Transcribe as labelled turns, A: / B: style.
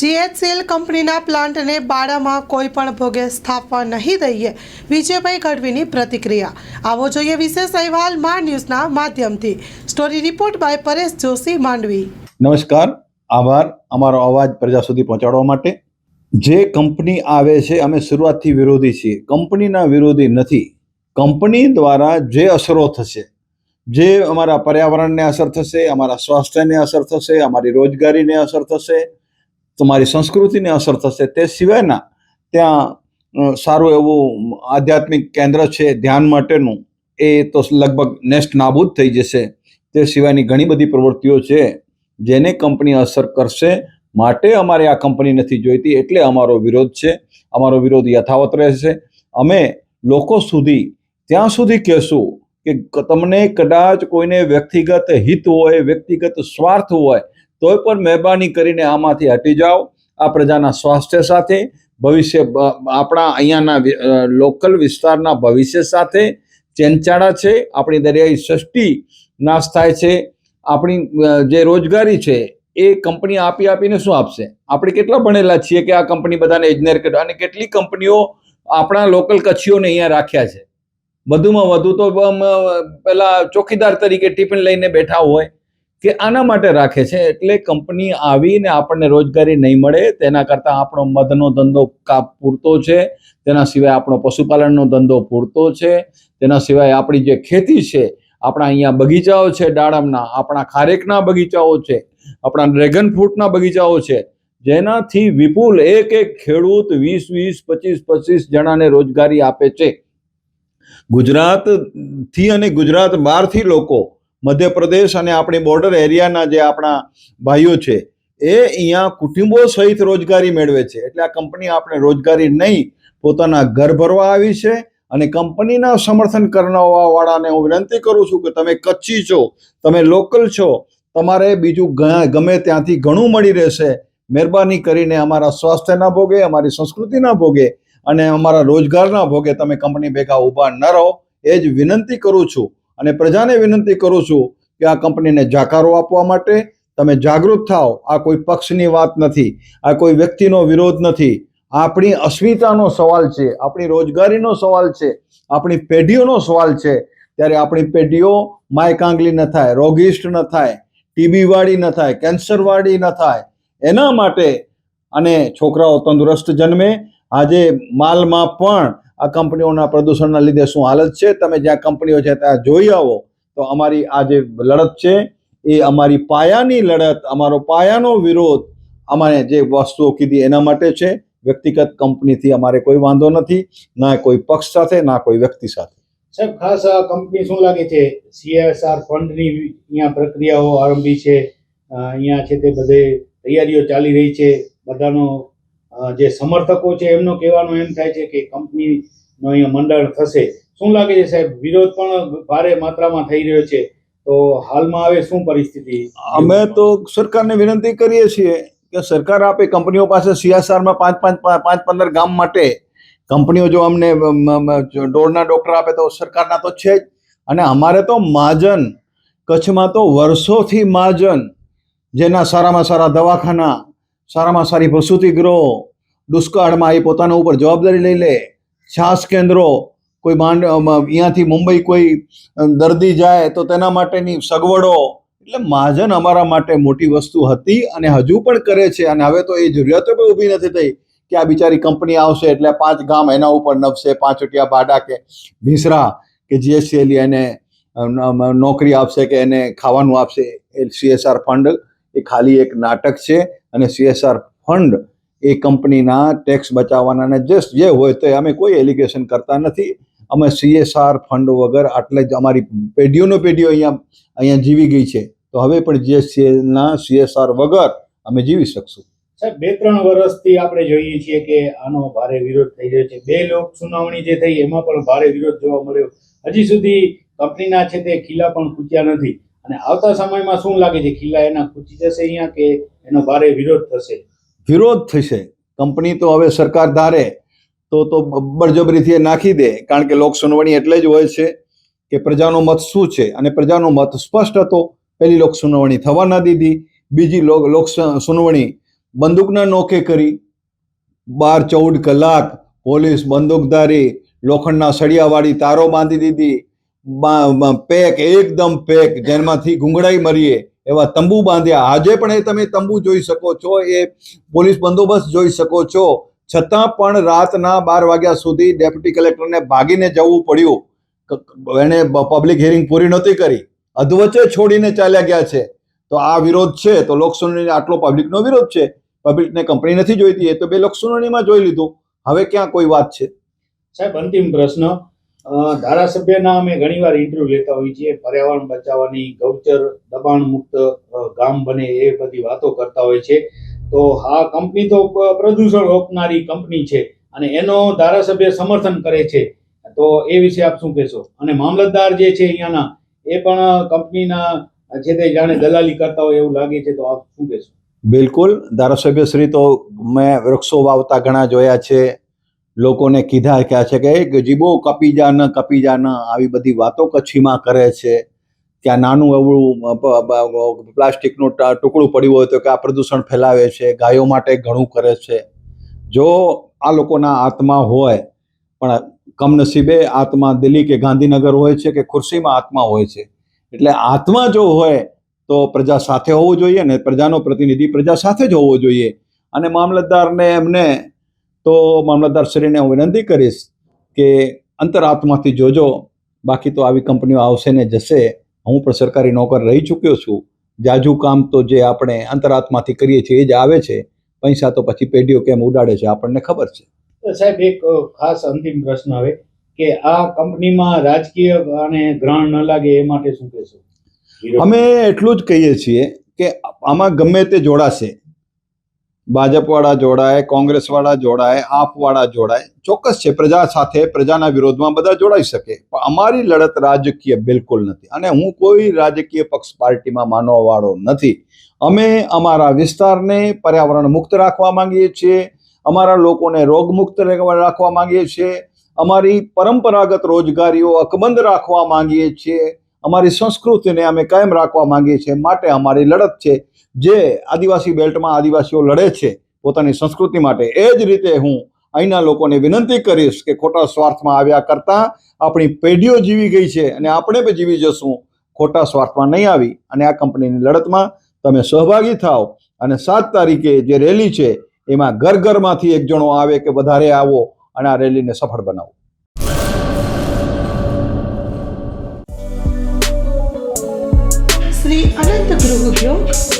A: GHCL કંપનીના પ્લાન્ટને બાળામાં કોઈ પણ ભોગે સ્થાપવા નહીં દઈએ, વિજયભાઈ ગઢવીની પ્રતિક્રિયા. આવો જોઈએ વિશેષ અહેવાલ મા ન્યૂઝના માધ્યમથી. Story report by Paresh Joshi Mandvi.
B: નમસ્કાર, આભાર અમારો અવાજ પ્રજા સુધી પહોંચાડવા માટે. જે કંપની આવે છે, અમે શરૂઆતથી વિરોધી છીએ. કંપનીના વિરોધી નથી. કંપની દ્વારા જે અસરો થશે, જે અમારા પર્યાવરણને અસર થશે, અમારા સ્વાસ્થ્યને અસર થશે, અમારી રોજગારીને અસર થશે તમારી સંસ્કૃતિને અસર થશે. તે સિવાયના ત્યાં સારું એવું આધ્યાત્મિક કેન્દ્ર છે ધ્યાન માટેનું. એ તો લગભગ નેસ્ટ નાબૂદ થઈ જશે. તે સિવાયની ઘણી બધી પ્રવૃત્તિઓ છે જેને કંપની અસર કરશે. માટે અમારે આ કંપની નથી જોઈતી એટલે અમારો વિરોધ છે. અમારો વિરોધ યથાવત રહેશે. અમે લોકો સુધી, ત્યાં સુધી કહેશું કે, તમને કદાચ કોઈને વ્યક્તિગત હિત હોય, વ્યક્તિગત સ્વાર્થ હોય તોય પણ મહેરબાની કરીને આમાંથી હટી જાઓ. આ પ્રજાના સ્વાસ્થ્ય સાથે, ભવિષ્ય આપણા અહીંયાના લોકલ વિસ્તારના ભવિષ્ય સાથે ચેનચાળા છે, આપણી દરિયાઈ સૃષ્ટિ નાશ થાય છે. આપણી જે રોજગારી છે, એ કંપની આપી આપીને શું આપશે? આપણે કેટલા ભણેલા છીએ કે આ કંપની બધાને ઇજનેર કર્યો અને કેટલી કંપનીઓ આપણા લોકલ કચ્છીઓને અહીંયા રાખ્યા છે? વધુમાં વધુ તો પેલા ચોકીદાર તરીકે ટિફિન લઈને બેઠા હોય. કે આના માટે રાખે છે એટલે કંપની આવીને આપણને રોજગારી નહીં મળે. તેના કરતાં આપણો મધનો ધંધો કાપ પૂરતો છે. તેના સિવાય આપણો પશુપાલનનો ધંધો પૂરતો છે. તેના સિવાય આપણી જે ખેતી છે, આપણા અહીંયા બગીચાઓ છે દાડમના આપણા ખારેકના બગીચાઓ છે, આપણા ડ્રેગન ફ્રૂટના બગીચાઓ છે. જેનાથી વિપુલ એક એક ખેડૂત વીસ વીસ, પચીસ પચીસ જણાને રોજગારી આપે છે. ગુજરાતથી અને ગુજરાત બહારથી લોકો મધ્યપ્રદેશ અને આપણી બોર્ડર એરિયાના જે આપણા ભાઈઓ છે, એ અહીંયા કુટુંબો સહિત રોજગારી મેળવે છે. એટલે આ કંપની આપણે રોજગારી નહીં, પોતાના ઘર ભરવા આવી છે અને કંપનીના સમર્થન કરનારા વાળાને હું વિનંતી કરું છું કે તમે કચ્છી છો, તમે લોકલ છો, તમારે બીજું ગમે ત્યાંથી ઘણું મળી રહેશે. મહેરબાની કરીને અમારા સ્વાસ્થ્યના ભોગે, અમારી સંસ્કૃતિના ભોગે અને અમારા રોજગારના ભોગે તમે કંપની ભેગા ઊભા ન રહો, એ જ વિનંતી કરું છું. અને પ્રજાને વિનંતી કરું છું કે આ કંપનીને જાકારો આપવા માટે તમે જાગૃત થાઓ. આ કોઈ પક્ષની વાત નથી. આ કોઈ વ્યક્તિનો વિરોધ નથી. આપણી અસ્મિતાનો સવાલ છે, આપણી રોજગારીનો સવાલ છે, આપણી પેઢીઓનો સવાલ છે. ત્યારે આપણી પેઢીઓ માયકાંગલી ન થાય રોગિસ્ટ ન થાય ટીબીવાળી ન થાય કેન્સરવાળી ન થાય. એના માટે અને છોકરાઓ તંદુરસ્ત જન્મે. આજે માલમાં પણ આ કંપનીઓના પ્રદૂષણના લીધે શું હાલત છે? તમે જ્યાં કંપનીઓ છે ત્યાં જોઈ આવો. તો અમારી આ જે લડત છે, એ અમારી પાયાની લડત, અમારો પાયાનો વિરોધ, અમારે જે વસ્તુઓ કીધી એના માટે છે. વ્યક્તિગત કંપનીથી અમારે કોઈ વાંધો નથી, ના કોઈ પક્ષ સાથે, ના કોઈ વ્યક્તિ સાથે.
C: સાહેબ, ખાસ આ કંપની શું લાગે છે? સીએસઆર ફંડની અહીંયા પ્રક્રિયાઓ આરંભી છે. અહીંયા છે તે બધે તૈયારીઓ ચાલી રહી છે. બધાનો જે સમર્થકો છે, એમનો કહેવાનો એમ થાય છે કે કંપનીનો અહીંયા મંડળ થશે. શું લાગે છે સાહેબ? વિરોધ પણ ભારે માત્રામાં થઈ રહ્યો છે. તો હાલમાં હવે શું પરિસ્થિતિ?
B: અમે તો સરકારને વિનંતી કરીએ છીએ કે સરકાર આપે કંપનીઓ પાસે સીએસઆરમાં પાંચ પાંચ પાંચ પંદર ગામ માટે. કંપનીઓ જો અમને ડોળના ડોક્ટર આપે તો સરકારના તો છે જ. અને અમારે તો મહાજન કચ્છમાં તો વર્ષોથી મહાજન જેના સારામાં સારા દવાખાના, સારામાં સારી પ્રસૂતિ ગૃહો દુષ્કાળમાં એ પોતાના ઉપર જવાબદારી લઈ લે. છાસ કેન્દ્રો, કોઈ માંડ અહીંયાથી મુંબઈ કોઈ દર્દી જાય તો તેના માટેની સગવડો. એટલે મહાજન અમારા માટે મોટી વસ્તુ હતી અને હજુ પણ કરે છે અને હવે તો એ જરૂરિયાતો પણ ઊભી નથી થઈ કે આ બિચારી કંપની આવશે એટલે પાંચ ગામ એના ઉપર નભશે, પાંચ રૂપિયા ભાડા કે ભીસરા કે જીએસસીએલી એને નોકરી આપશે કે એને ખાવાનું આપશે. એ સીએસઆર ફંડ એ ખાલી એક નાટક છે અને સીએસઆર ફંડ એ કંપનીના ટેક્સ બચાવવાના અને જસ્ટ જે હોય તો અમે કોઈ એલિગેશન કરતા નથી. અમે સીએસઆર ફંડ વગર આટલે જ અમારી પેઢીઓનો પેઢીઓ અહીંયા અહીંયા જીવી ગઈ છે. તો હવે પણ જીએસસીએલના સીએસઆર વગર અમે જીવી શકશું.
C: સાહેબ બે ત્રણ વર્ષથી આપણે જોઈએ છીએ કે આનો ભારે વિરોધ થઈ રહ્યો છે. બે લોક સુનાવણી જે થઈ એમાં પણ ભારે વિરોધ જોવા મળ્યો. હજી સુધી કંપનીના છે તે ખીલા પણ ખૂચ્યા નથી. અને આવતા સમયમાં શું લાગે છે? ખીલા એના ખૂચી જશે અહીંયા કે એનો ભારે વિરોધ થશે?
B: વિરોધ થશે. કંપની તો હવે સરકાર ધારે, તો તો બળજબરીથી એ નાખી દે. કારણ કે લોક સુનાવણી એટલે જ હોય છે કે પ્રજાનો મત શું છે? અને પ્રજાનો મત સ્પષ્ટ હતો. પહેલી લોક સુનાવણી થવા ના દીધી. બીજી લોક સુનાવણી બંદૂકના નોકે કરી. બાર ચૌદ કલાક પોલીસ બંદૂકધારી લોખંડના સળિયાવાળી તારો બાંધી દીધી. પેક, એકદમ પેક. જેમાંથી ઘૂંઘળાઈ મરીએ. એવા તંબુ બાંધ્યા. આજે પણ એ તમે તંબુ જોઈ શકો છો, એ પોલીસ બંદોબસ્ત જોઈ શકો છો. છતાં પણ રાતના બાર વાગ્યા સુધી ડેપ્યુટી કલેક્ટરને ભાગીને જવું પડ્યું. એણે પબ્લિક હિયરિંગ પૂરી નહોતી કરી. અધવચ્ચે છોડીને ચાલ્યા ગયા છે. તો આ વિરોધ છે, તો લોકસુનાવણી આટલો પબ્લિકનો વિરોધ છે. પબ્લિકને કંપની નથી જોઈતી, એ તો બે લોકસુનાવણીમાં જોઈ લીધું. હવે ક્યાં કોઈ વાત છે?
C: સાહેબ, અંતિમ પ્રશ્ન. ધારાસભ્યના અમે ઘણીવાર ઇન્ટરવ્યુ લેતા હોઈએ છીએ. પર્યાવરણ બચાવવાની, ગૌચર, દબાણ મુક્ત ગામ બને એ બધી વાતો કરતા હોય છે તો આ કંપની તો પ્રદૂષણ રોકનારી કંપની છે અને એનો ધારાસભ્ય સમર્થન કરે છે. તો એ વિશે આપ શું કહેશો? અને મામલતદાર જે છે અહીંયાના, એ પણ કંપનીના જે તે જાણે દલાલી કરતા હોય એવું લાગે છે, તો આપ શું કહેશો?
B: બિલકુલ. ધારાસભ્ય શ્રી તો મેં વૃક્ષો વાવતા ઘણા જોયા છે. લોકોને કીધા ક્યાં છે કે એક જીબો કપી જા ન, કપી જા ન. આવી બધી વાતો કચ્છીમાં કરે છે. ત્યાં નાનું એવું પ્લાસ્ટિકનું ટુકડું પડ્યું હોય તો કે આ પ્રદૂષણ ફેલાવે છે, ગાયો માટે ઘણું કરે છે. જો આ લોકોના આત્મા હોય, પણ કમનસીબે આત્મા દિલ્હી કે ગાંધીનગર હોય છે કે ખુરશીમાં આત્મા હોય છે. એટલે આત્મા જો હોય, તો પ્રજા સાથે હોવું જોઈએ ને પ્રજાનો પ્રતિનિધિ પ્રજા સાથે જ હોવો જોઈએ. અને મામલતદારને એમને તો મામલતદારશ્રીને હું વિનંતી કરીશ કે અંતરાત્માથી જોજો બાકી તો આવી કંપનીઓ આવશે ને જશે. હું પણ સરકારી નોકર રહી ચૂક્યો છું. જાજુ કામ તો જે આપણે અંતરાત્માથી કરીએ છીએ એ જ આવે છે. પૈસા તો પછી પેઢીઓ કેમ ઉડાડે છે આપણને ખબર છે.
C: સાહેબ એક ખાસ અંતિમ પ્રશ્ન આવે કે આ કંપનીમાં રાજકીય અને ગ્રહણ ન લાગે એ માટે શું કહેશો.
B: અમે એટલું જ કહીએ છીએ કે આમાં ગમે તે જોડાશે. ભાજપવાળા જોડાય, કોંગ્રેસવાળા જોડાય, આપવાળા જોડાય. ચોક્કસ છે, પ્રજા સાથે, પ્રજાના વિરોધમાં બધા જોડાઈ શકે, પણ અમારી લડત રાજકીય બિલકુલ નથી. અને હું કોઈ રાજકીય પક્ષ પાર્ટીમાં માનવાવાળો નથી. અમે અમારા વિસ્તારને પર્યાવરણ મુક્ત રાખવા માંગીએ છીએ, અમારા લોકોને રોગમુક્ત રાખવા માંગીએ છીએ, અમારી પરંપરાગત રોજગારીઓ અકબંધ રાખવા માંગીએ છીએ, અમારી સંસ્કૃતિને અમે કાયમ રાખવા માંગીએ છીએ. માટે અમારી લડત છે જે આદિવાસી બેલ્ટમાં આદિવાસીઓ લડે છે પોતાની સંસ્કૃતિ માટે, એ જ રીતે હું અહીંના લોકોને વિનંતી કરીશ કે ખોટા સ્વાર્થમાં આવ્યા કરતાં આપણી પેઢીઓ જીવી ગઈ છે અને આપણે પણ જીવી જશું. ખોટા સ્વાર્થમાં નહીં આવી અને આ કંપનીની લડતમાં તમે સહભાગી થાઓ અને સાત તારીખે જે રેલી છે એમાં ઘર ઘરમાંથી એક જણો આવે કે વધારે આવો અને આ રેલીને સફળ બનાવો.
A: શ્રી અનંત ગૃહ